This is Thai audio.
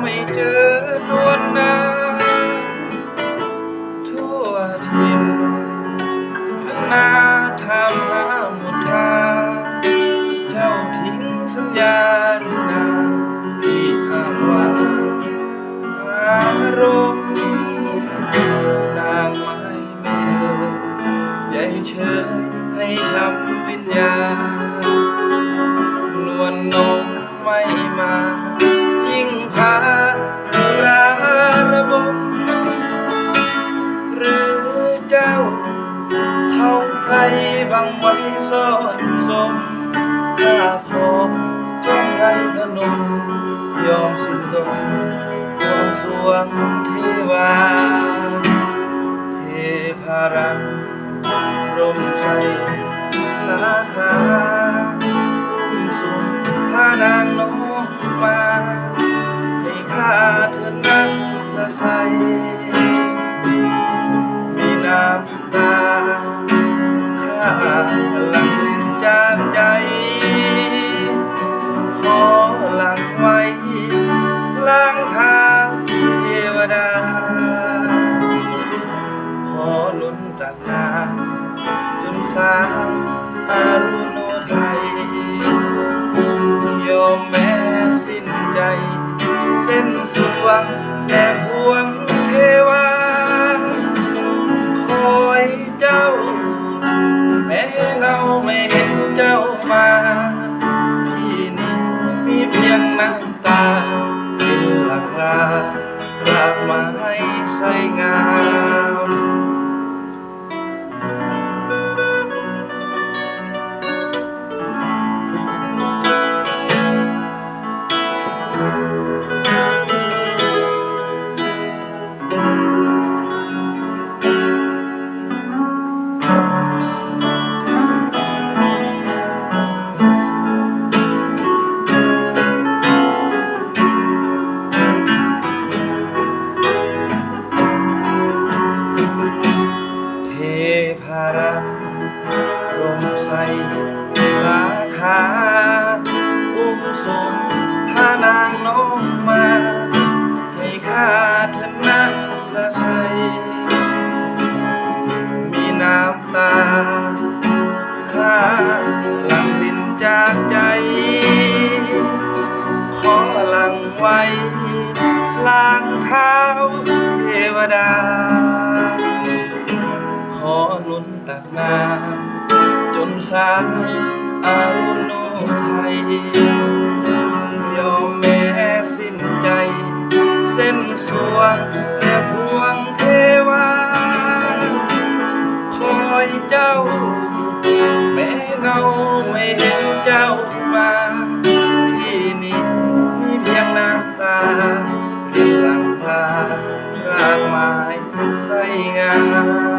ไม่เจอนวลนาทั่วทินพนาทำหาหมดทาเจ้าทิ้งสัญญาดูนาที่อ้างว่าอารมณ์นางไม่ไม่เดิใหญ่เชิญให้ชับวิญญาณลวนนกไม่มา บางไว้ซ่อนสมถ้าขอบจงไรพนมยอมสิ้นลมดวงสวงเทวาเทพารังรมใจสาขาอุ้มสุนพานางน้องมาให้ข้าเธอนั้นละใสมีน้ำตาข้า หลังรินจากใจ ขอหลังไว้ล้างทางเทวดา ขอหนุนตักน้ำจนสางอารุโนไทยยอมแม้สิ้นใจ เส้นสวงแด่พวงเทวา คอยเจ้า แม้เราไม่เห็นเจ้ามาพี่นี่มีเพียงน้ำตา อุ้มส่งพานางน้องมา ให้ข้าเธอนักละใสมีน้ำตาข้าหลังดินจากใจ ขอหลังไว้ล้างเท้าเทวดา ขอหนุนตักน้ำจนสา งอารุโนไทยยอมแม้สิ้นใจ เส้นสวงและพวงเทวา คอยเจ้า แม้เงาไม่เห็นเจ้ามาที่นี่มีเพียงน้ำตาเรียงหลังพารากไม้ใสงาม